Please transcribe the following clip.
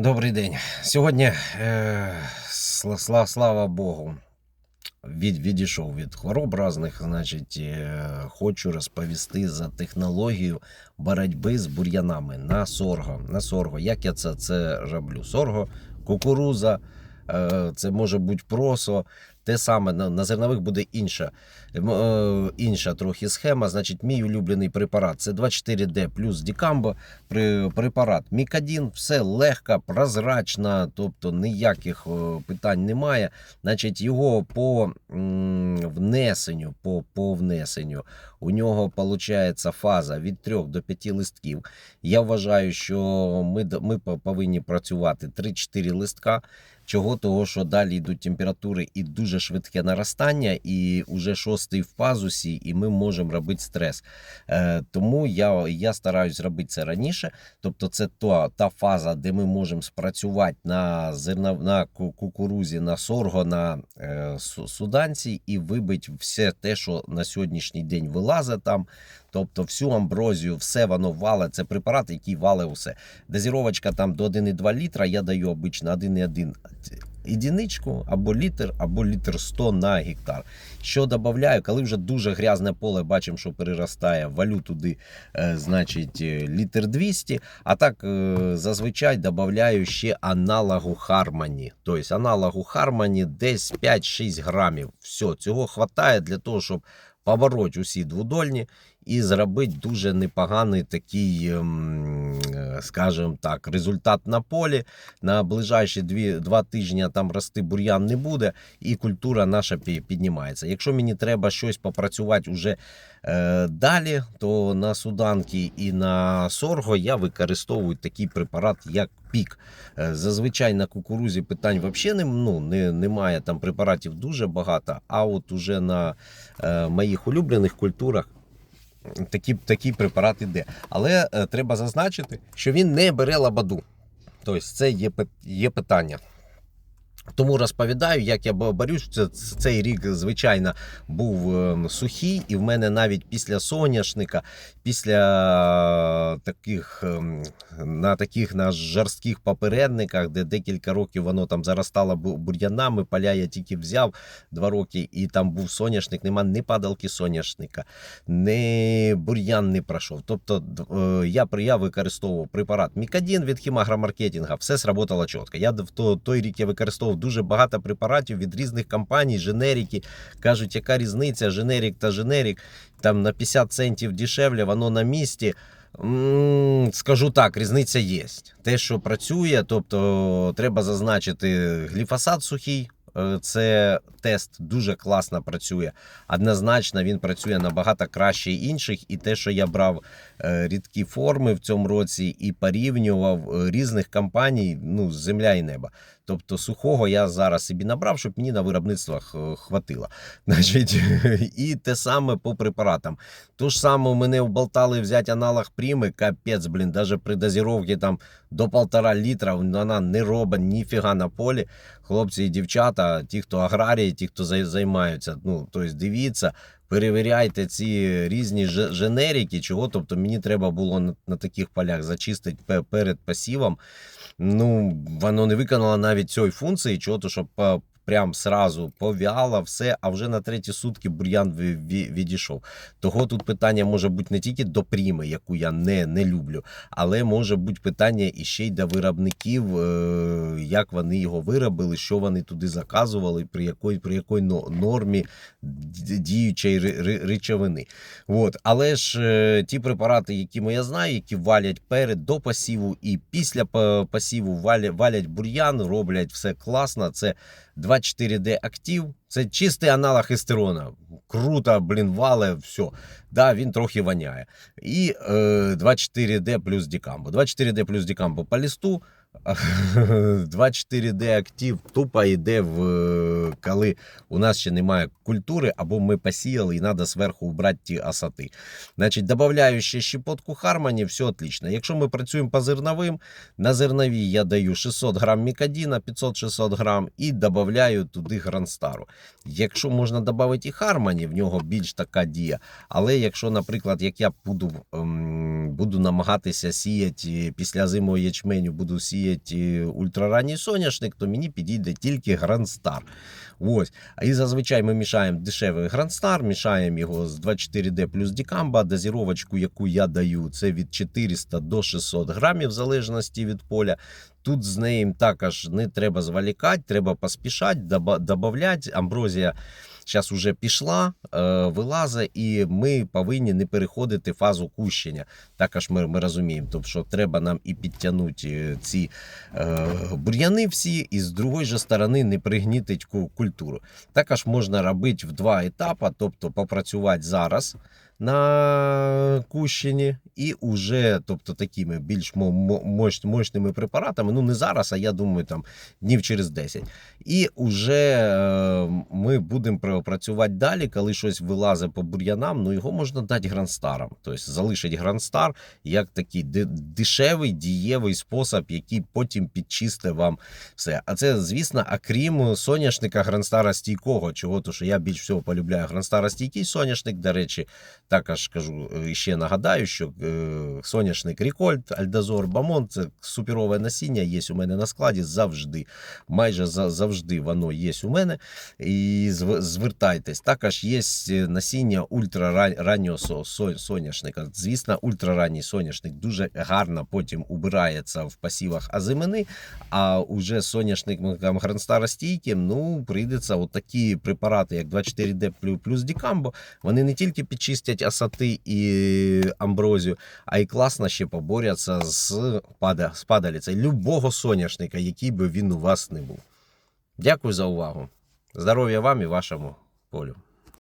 Добрий день. Сьогодні, е, сла- сла- слава Богу, від, відійшов від хвороб різних. Значить, е, хочу розповісти за технологію боротьби з бур'янами на сорго. На сорго. Як я це, це роблю? Сорго, кукуруза, е, це може бути просо. Те саме на, на зернових буде інша, е, інша трохи схема. Значить, мій улюблений препарат це 24D плюс Дікамбо препарат. Мікадін, все легко, прозрачно, тобто ніяких е, питань немає. Значить, його по внесенню, по, по внесенню у нього виходить фаза від 3 до 5 листків. Я вважаю, що ми, ми повинні працювати 3-4 листка. Чого того, що далі йдуть температури і дуже швидке наростання, і вже шостий в пазусі, і ми можемо робити стрес. Е, тому я, я стараюсь робити це раніше. Тобто, це та, та фаза, де ми можемо спрацювати на зерна, на кукурузі, на сорго, на е, суданці і вибити все те, що на сьогоднішній день вилазить там. Тобто всю амброзію, все воно валить. Це препарат, який валить усе. Дозіровочка там до 1,2 літра. Я даю обично 1,1 єдиничку або літр, або літр 100 на гектар. Що додаю, коли вже дуже грязне поле, бачимо, що переростає, валю туди, е, значить, е, літр 200. А так е, зазвичай додаю ще аналогу Хармоні. Тобто аналогу Хармоні десь 5-6 грамів. Все, цього вистачає для того, щоб побороть усі двудольні і зробити дуже непоганий такий, ем, е, скажімо так, результат на полі. На ближайші два тижні там рости бур'ян не буде, і культура наша піднімається. Якщо мені треба щось попрацювати уже е, далі, то на суданки і на сорго я використовую такий препарат, як пік. Е, Зазвичай на кукурузі питань взагалі ну, не, немає. Там препаратів дуже багато. А от уже на е, моїх улюблених культурах такий, такий препарат іде. Але е, треба зазначити, що він не бере лабаду. Тобто це є, є питання. Тому розповідаю, як я бо- борюсь. Це, цей рік, звичайно, був ем, сухий, і в мене навіть після соняшника, після таких ем, на таких на жорстких попередниках, де декілька років воно там заростало бур'янами, поля я тільки взяв два роки, і там був соняшник, нема ні падалки соняшника, ні бур'ян не пройшов. Тобто е, я, я використовував препарат Мікадін від хімагромаркетинга, все сработало чітко. Я в той рік я використовував дуже багато препаратів від різних компаній, женерики. Кажуть, яка різниця, женерик та женерик, там на 50 центів дешевле, воно на місці. Скажу так, різниця є. Те, що працює, тобто треба зазначити гліфосат сухий. е, Це тест дуже класно працює. Однозначно він працює набагато краще інших. І те, що я брав е, рідкі форми в цьому році і порівнював е, різних компаній, ну, земля і небо. Тобто сухого я зараз собі набрав, щоб мені на виробництвах е, хватило. Значить, і те саме по препаратам. То ж саме мене вболтали взяти аналог пріми, капець, блін, навіть при дозіровці там до полтора літра вона не робить ніфіга на полі. Хлопці і дівчата, ті, хто аграрії, ті, хто займаються, ну, тобто дивіться, перевіряйте ці різні женеріки, чого. Тобто мені треба було на, на таких полях зачистити перед посівом. Ну, воно не виконало навіть цієї функції, чого, то, щоб по- прям сразу повяло все, а вже на треті сутки бур'ян ві- ві- відійшов. Того тут питання може бути не тільки до пріми, яку я не, не люблю, але може бути питання і ще й до виробників, е, як вони його виробили, що вони туди заказували, при якої, при якої нормі діючої речовини. От. Але ж е, ті препарати, які я знаю, які валять перед до посіву і після по- посіву валять, бур'ян, роблять все класно. Це 24D актив. Це чистий аналог естерона. Круто, блін, вале, все. Да, він трохи воняє. І е, 24D плюс Дікамбо. 24D плюс Дікамбо по листу. 24D актив тупо йде в е, коли у нас ще немає культури, або ми посіяли і треба зверху вбрати ті осати. Значить, додаю ще щепотку Хармоні, все отлично. Якщо ми працюємо по зерновим, на зернові я даю 600 грам Мікадіна, 500-600 грам і додаю туди Гранстару. Якщо можна додати і Хармоні, в нього більш така дія. Але якщо, наприклад, як я буду, ем, буду намагатися сіяти після зимового ячменю, буду сіяти ультраранній соняшник, то мені підійде тільки Грандстар. Ось. І зазвичай ми мішаємо дешевий Грандстар, мішаємо його з 24D плюс Дікамба. Дозіровочку, яку я даю, це від 400 до 600 грамів, в залежності від поля. Тут з нею також не треба зволікати, треба поспішати, додати. Амброзія зараз вже пішла, е, вилазить, і ми повинні не переходити фазу кущення. Також ми, ми розуміємо, тобто, що треба нам і підтягнути е, ці е, бур'яни всі, і з другої же сторони не пригнітить культуру. Також можна робити в два етапи, тобто попрацювати зараз на кущені і уже, тобто такими більш мо- мо- мощ- мощними препаратами, ну не зараз, а я думаю, там днів через 10. І вже е, ми будемо пра- працювати далі, коли щось вилазить по бур'янам, ну його можна дати грандстарам. Тобто залишить грандстар як такий дешевий, дієвий спосіб, який потім підчисте вам все. А це, звісно, окрім соняшника грандстара стійкого, чого то, що я більш всього полюбляю грандстара стійкий соняшник. До речі, також кажу е, ще нагадаю, що е, соняшник Рікольд, Альдазор, Бамон це суперове насіння, є у мене на складі завжди. Майже за- завжди воно є у мене. І зв- звертайтесь. Також є е, насіння ультрараннього со- со- соняшника. Звісно, ультраранній соняшник дуже гарно потім убирається в пасівах азимини, а уже соняшником гранстара стійким, ну, прийдеться такі препарати, як 24D плюс Дікамбо, вони не тільки підчистять асати і амброзію, а й класно ще поборяться з, пада, з падаліцею любого соняшника, який би він у вас не був. Дякую за увагу. Здоров'я вам і вашому полю.